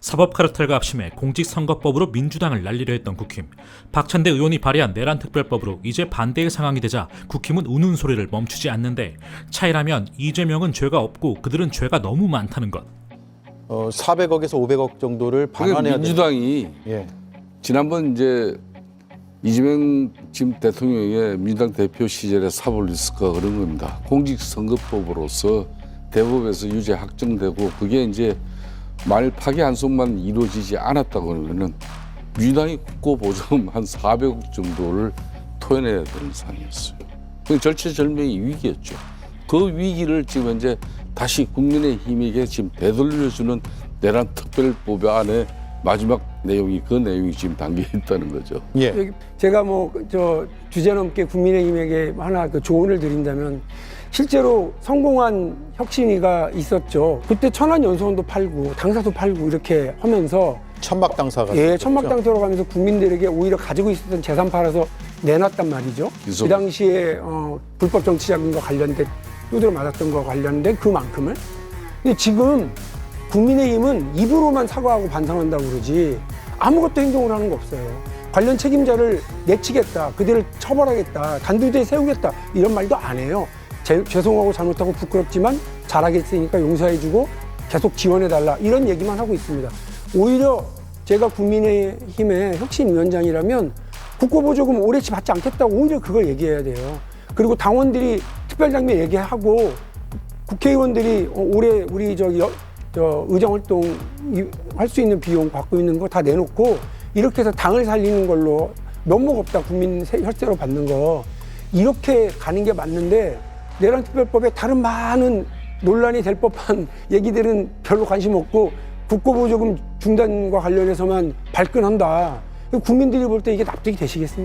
사법 카르텔과 합심해 공직선거법으로 민주당을 날리려 했던 국힘. 박찬대 의원이 발의한 내란 특별법으로 이제 반대의 상황이 되자 국힘은 우는 소리를 멈추지 않는데 차이라면 이재명은 죄가 없고 그들은 죄가 너무 많다는 것. 어, 400억에서 500억 정도를 반환해야 되는 민주당이 예. 지난번 이제 이재명 지금 대통령의 민주당 대표 시절의 사법 리스크가 그런 겁니다. 공직선거법으로서 대법에서 유죄 확정되고 그게 이제 만일 파기 한송만 이루어지지 않았다고 그러면은 민주당이 국고 보조금 한 400억 정도를 토해내야 되는 상황이었어요. 그 절체절명의 위기였죠. 그 위기를 지금 이제 다시 국민의힘에게 지금 되돌려주는 내란 특별법 안에 마지막 내용이 그 내용이 지금 담겨 있다는 거죠. 예. 여기 제가 뭐 저 주제 넘게 국민의힘에게 하나 그 조언을 드린다면 실제로 성공한 혁신위가 있었죠. 그때 천안 연수원도 팔고 당사도 팔고 이렇게 하면서 천막 당사가 예 있었죠. 천막당 들어가면서 국민들에게 오히려 가지고 있었던 재산 팔아서 내놨단 말이죠. 기소. 그 당시에 어, 불법 정치 자금과 관련된 두드려 맞았던 거 관련된 그만큼을. 근데 지금 국민의힘은 입으로만 사과하고 반성한다고 그러지 아무것도 행동을 하는 거 없어요. 관련 책임자를 내치겠다, 그들을 처벌하겠다, 단두대에 세우겠다 이런 말도 안 해요. 제- 죄송하고 잘못하고 부끄럽지만 잘하겠으니까 용서해주고 계속 지원해달라 이런 얘기만 하고 있습니다. 오히려 제가 국민의힘의 혁신위원장이라면 국고보조금 오래치 받지 않겠다고 오히려 그걸 얘기해야 돼요. 그리고 당원들이 특별장면 얘기하고 국회의원들이 어, 올해 우리 저기 여- 저 의정 활동 할 수 있는 비용 받고 있는 거 다 내놓고 이렇게 해서 당을 살리는 걸로 면목 없다 국민 세- 혈세로 받는 거 이렇게 가는 게 맞는데 내란 특별법에 다른 많은 논란이 될 법한 얘기들은 별로 관심 없고 국고보조금 중단과 관련해서만 발끈한다. 국민들이 볼 때 이게 납득이 되시겠습니까?